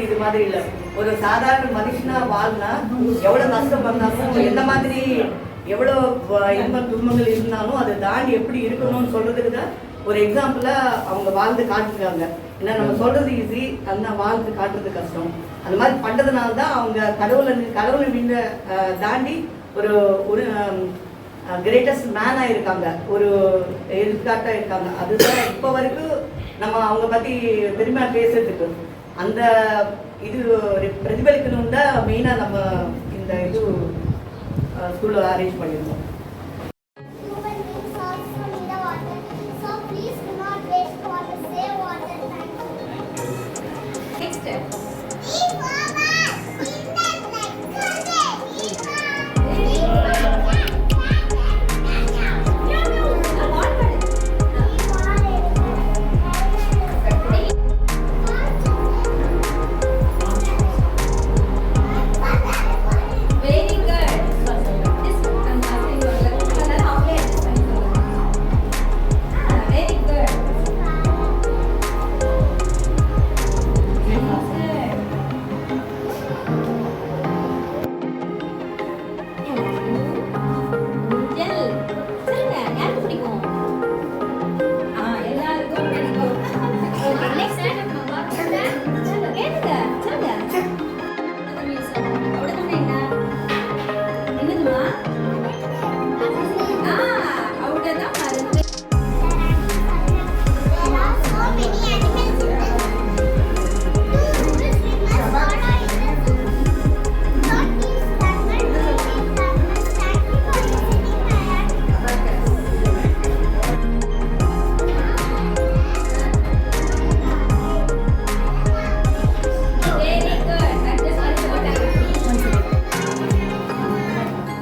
கடவுள் இது மாதிரி இல்ல. ஒரு சாதாரண மனுஷனா வாழ்னா எவ்வளவு கஷ்டம் பண்ணாலும் எந்த மாதிரி எவ்வளவு இன்பம் இன்ப துன்பங்கள் இருந்தாலும் அதை தாண்டி எப்படி இருக்கணும்னு சொல்றதுக்கு தான் ஒரு எக்ஸாம்பிளா அவங்க வாழ்ந்து காட்டுறாங்க ஏன்னா நம்ம சொல்றது ஈஸி அந்த வாழ்ந்து காட்டுறது கஷ்டம். அந்த மாதிரி பண்றதுனால தான் அவங்க கடவுளை கடவுளை மின்ன தாண்டி ஒரு ஒரு கிரேட்டஸ்ட் மேனா இருக்காங்க. ஒரு எடுத்துக்காட்டா இருக்காங்க. அதுதான் இப்போ வரைக்கும் நம்ம அவங்க பத்தி பெருமையா பேசுறதுக்கு. அந்த இது பிரதிபலிக்கணும் தான் மெயினாக நம்ம இந்த இது ஸ்கூலில் அரேஞ்ச் பண்ணியிருந்தோம்.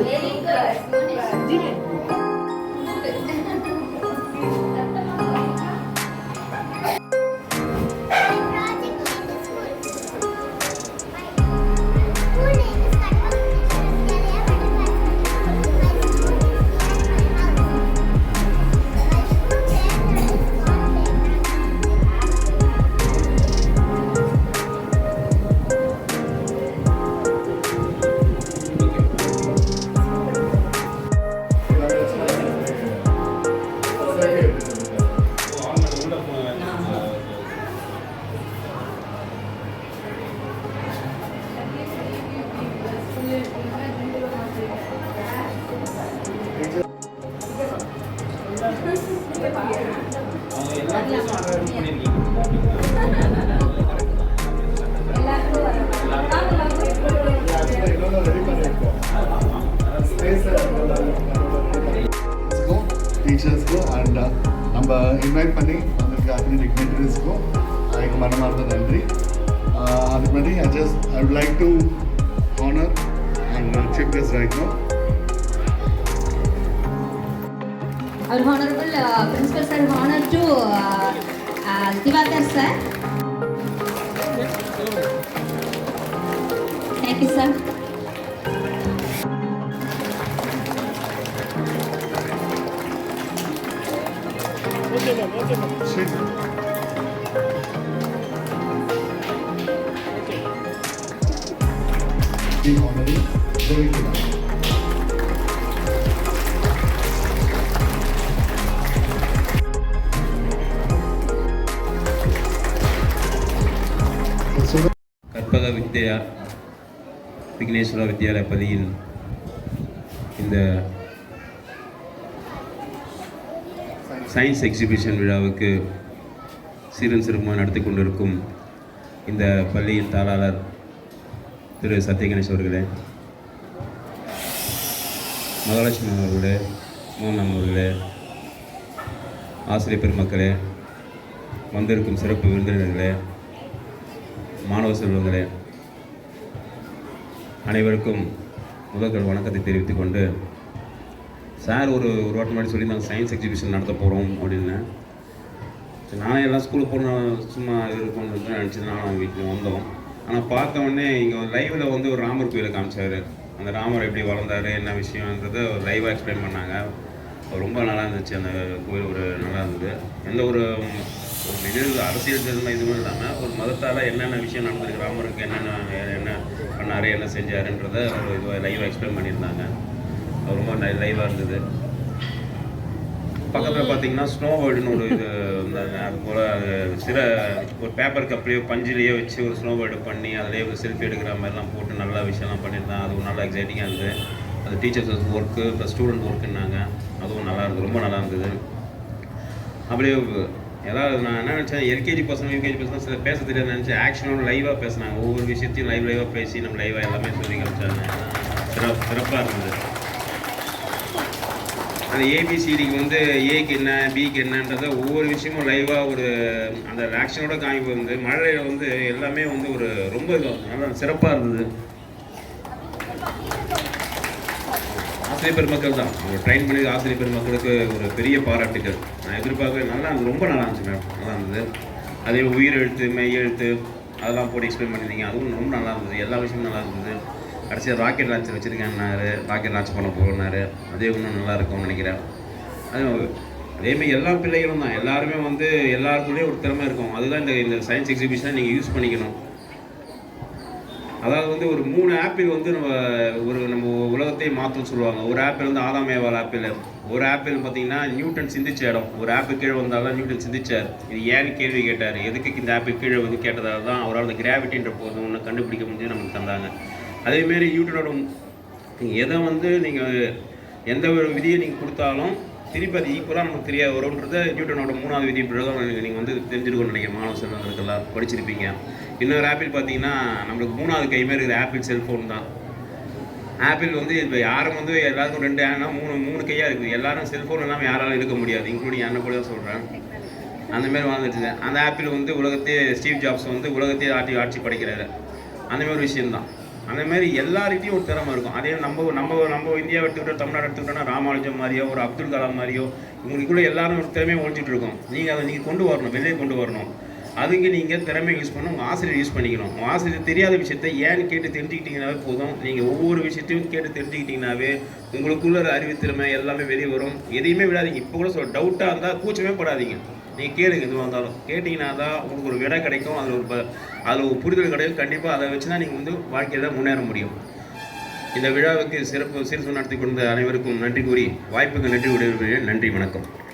Ele டீச்சர்ஸ்க்கும் அண்ட் uh, நம்ம இன்வைட் பண்ணி வந்திருக்க அத்தனை டிக்னேட்டரிஸ்க்கும் எங்கள் மனமார்ந்த நன்றி. Uh, அதுக்கு முன்னாடி I just I would like to honour and chief guest right no our Honorable uh, Principal Sir, honor to uh, uh, Divakar Sir. Thank you, sir. Okay, ma'am. Okay, ma'am. Okay. The honorary, very good. Karpaga Vigneshwara Vigneshwara Vidyalaya பள்ளியின் இந்த science exhibition விழாவுக்கு சீரன் சிறுமா நடத்தி கொண்டிருக்கும் இந்த பள்ளியின் தாளாளர் திரு சத்யகணேஷ் அவர்களே மகாலட்சுமி அவர்களே மோகன் அவர்களே ஆசிரியர் பெருமக்களே வந்திருக்கும் சிறப்பு விருந்தினர்களே மாணவ செல்வங்களே அனைவருக்கும் முதல்கள் வணக்கத்தை தெரிவித்துக் கொண்டு சார் ஒரு ஒரு வாட்டி முன்னாடி சொல்லியிருந்தாங்க சயின்ஸ் எக்ஸிபிஷன் நடத்த போகிறோம் அப்படின்னு. சரி, நானே எல்லாம் ஸ்கூலுக்கு போன சும்மா இருக்கணும்னு நினச்சி நானும் வீட்டில் வந்தோம். ஆனால் பார்த்த உடனே இங்கே லைவில் வந்து ஒரு ராமர் கோயிலை காமிச்சார். அந்த ராமர் எப்படி வளர்ந்தார் என்ன விஷயன்றதை லைவாக எக்ஸ்பிளைன் பண்ணாங்க. ரொம்ப நல்லா இருந்துச்சு அந்த கோயில் ஒரு நல்லா இருந்தது. எந்த ஒரு ஒரு நிகழ்வு அரசியல் தெரியுமா இதுவும் இல்லாமல் ஒரு மதத்தால் என்னென்ன விஷயம் நடந்திருக்கு ராமருக்கு என்னென்ன என்ன பண்ணார் என்ன செஞ்சாருன்றதை ஒரு இதுவாக லைவாக எக்ஸ்பிளைன் பண்ணியிருந்தாங்க. அது ரொம்ப லைவாக இருந்தது. பக்கத்தில் பார்த்தீங்கன்னா ஸ்னோ வேர்டுன்னு ஒரு இது இருந்தாங்க அது போல் சில ஒரு பேப்பர் கப்லேயோ பஞ்சிலேயோ வச்சு ஒரு ஸ்னோ வேர்டு பண்ணி அதிலேயே ஒரு செல்ஃபி எடுக்கிற மாதிரிலாம் போட்டு நல்ல விஷயம்லாம் பண்ணியிருந்தாங்க. அதுவும் நல்லா எக்ஸைட்டிங்காக இருந்தது. அது டீச்சர்ஸ் ஒர்க்கு ப்ளஸ் ஸ்டூடெண்ட் ஒர்க்குன்னாங்க அதுவும் நல்லா இருந்தது. ரொம்ப நல்லா இருந்தது. அப்படியே ஏதாவது நான் என்ன நினச்சேன் எல்கேஜி பசங்க யூகேஜி பசங்க சில பேச தெரியாது நினச்சேன் ஆக்ஷனோட லைவாக பேசினாங்க. ஒவ்வொரு விஷயத்தையும் லைவ் லைவாக பேசி நம்ம லைவாக எல்லாமே சொல்லி காமிச்சாங்க. சிறப்பு சிறப்பாக இருந்தது. அந்த ஏபிசிடிக்கு வந்து ஏக்கு என்ன பிக்கு என்னன்றத ஒவ்வொரு விஷயமும் லைவாக ஒரு அந்த ஆக்ஷனோட காமிப்பு வந்து மழையில் வந்து எல்லாமே வந்து ஒரு ரொம்ப இது நல்லா சிறப்பாக இருந்தது. ஆசிரியர் பெருமக்கள் தான் அவங்க ட்ரைன் பண்ணி ஆசிரியர் பெருமக்களுக்கு ஒரு பெரிய பாராட்டுகள் நான் எதிர்பார்க்கவே நல்லா இருந்தது ரொம்ப நல்லா இருந்துச்சு மேம் நல்லா இருந்தது. அதே உயிர் எழுத்து மெய் எழுத்து அதெல்லாம் போட்டு எக்ஸ்பிளைன் பண்ணியிருந்தீங்க. அதுவும் ரொம்ப நல்லா இருந்தது. எல்லா விஷயமும் நல்லா இருந்தது. கடைசியாக ராக்கெட் லான்ச்சர் வச்சுருக்கேன்னாரு. ராக்கெட் லான்ச் பண்ண போகிறனாரு அதே இன்னும் நல்லா இருக்கும்னு நினைக்கிறேன். அது அதேமாதிரி எல்லா பிள்ளைகளும் தான். எல்லாருமே வந்து எல்லாருக்குள்ளேயும் ஒரு திறமை இருக்கும். அதுதான் இந்த இந்த சயின்ஸ் எக்ஸிபிஷனை நீங்கள் யூஸ் பண்ணிக்கணும். அதாவது வந்து ஒரு மூணு ஆப்பிள் வந்து நம்ம ஒரு நம்ம உலகத்தையே மாற்றும்னு சொல்லுவாங்க. ஒரு ஆப்பிள் வந்து ஆதாமேவால் ஆப்பிள். ஒரு ஆப்பிள் பார்த்தீங்கன்னா நியூட்டன் சிந்திச்ச இடம். ஒரு ஆப்பிள் கீழே வந்தாலும் நியூட்டன் சிந்திச்சார். இது ஏன்னு கேள்வி கேட்டார். எதுக்கு இந்த ஆப்பிள் கீழே வந்து கேட்டதால் தான் அவரால் அந்த கிராவிட்டின்ற போது ஒன்று கண்டுபிடிக்க முடிஞ்சு நமக்கு தந்தாங்க. அதேமாரி நியூட்டனோட எதை வந்து நீங்கள் எந்த ஒரு விதியை நீங்கள் கொடுத்தாலும் திருப்பி அது ஈக்குவலாக நமக்கு தெரியாது. வரும்ன்றத நியூட்டனோட மூணாவது விதி பிரகாரம் நீங்கள் வந்து தெரிஞ்சிருக்கணும்னு நினைக்கிறேன். மாணவ செல்வங்களுக்கெல்லாம் படிச்சிருப்பீங்க. இன்னொரு ஆப்பிள் பார்த்தீங்கன்னா நம்மளுக்கு மூணாவது கை மாதிரி இருக்கிற ஆப்பிள் செல்ஃபோன் தான். ஆப்பிள் வந்து இப்போ யாரும் வந்து எல்லாருக்கும் ரெண்டு ஆனால் மூணு மூணு கையாக இருக்குது. எல்லாரும் செல்ஃபோன் இல்லாமல் யாராலும் இருக்க முடியாது. இன்க்ளூடிங் என்ன கூட தான் சொல்கிறேன் அந்தமாரி வாழ்ந்துட்டு அந்த ஆப்பிள் வந்து உலகத்தையே ஸ்டீவ் ஜாப்ஸ் வந்து உலகத்தையே ஆட்சி ஆட்சி படைக்கிறாரு. அந்தமாரி ஒரு விஷயம்தான் அந்தமாரி எல்லார்கிட்டையும் ஒரு திறமை இருக்கும். அதே நம்ம நம்ம நம்ம இந்தியாவை எடுத்துக்கிட்டோம் தமிழ்நாடு எடுத்துக்கிட்டோம்னா ராமானுஜம் மாதிரியோ ஒரு அப்துல் கலாம் மாதிரியோ இவங்களுக்குள்ளே எல்லாரும் ஒரு திறமையை ஒழிச்சிட்டு இருக்கோம். நீங்கள் அதை நீங்கள் கொண்டு வரணும். வெளியே கொண்டு வரணும். அதுக்கு நீங்கள் திறமை யூஸ் பண்ணணும் உங்கள் ஆசிரியர் யூஸ் பண்ணிக்கணும். உங்கள் ஆசிரியர் தெரியாத விஷயத்த ஏன்னு கேட்டு தெரிஞ்சுக்கிட்டீங்கனாவே போதும். நீங்கள் ஒவ்வொரு விஷயத்தையும் கேட்டு தெரிஞ்சுக்கிட்டீங்கனாவே உங்களுக்குள்ள அறிவு திறமை எல்லாமே வெளியே வரும். எதையுமே விடாதீங்க. இப்போ கூட சொல்ல டவுட்டாக இருந்தால் கூச்சமே படாதீங்க. நீங்கள் கேளுங்க எதுவாக இருந்தாலும். கேட்டிங்கன்னா தான் உங்களுக்கு ஒரு விடை கிடைக்கும். அதில் ஒரு ப- அதில் ஒரு புரிதல் கிடைக்கும். கண்டிப்பாக அதை வச்சு தான் நீங்கள் வந்து வாழ்க்கையில் முன்னேற முடியும். இந்த விழாவுக்கு சிறப்பு சிறு நடத்தி கொண்ட அனைவருக்கும் நன்றி கூறி வாய்ப்புக்கு நன்றி விடுகிறேன் நன்றி வணக்கம்.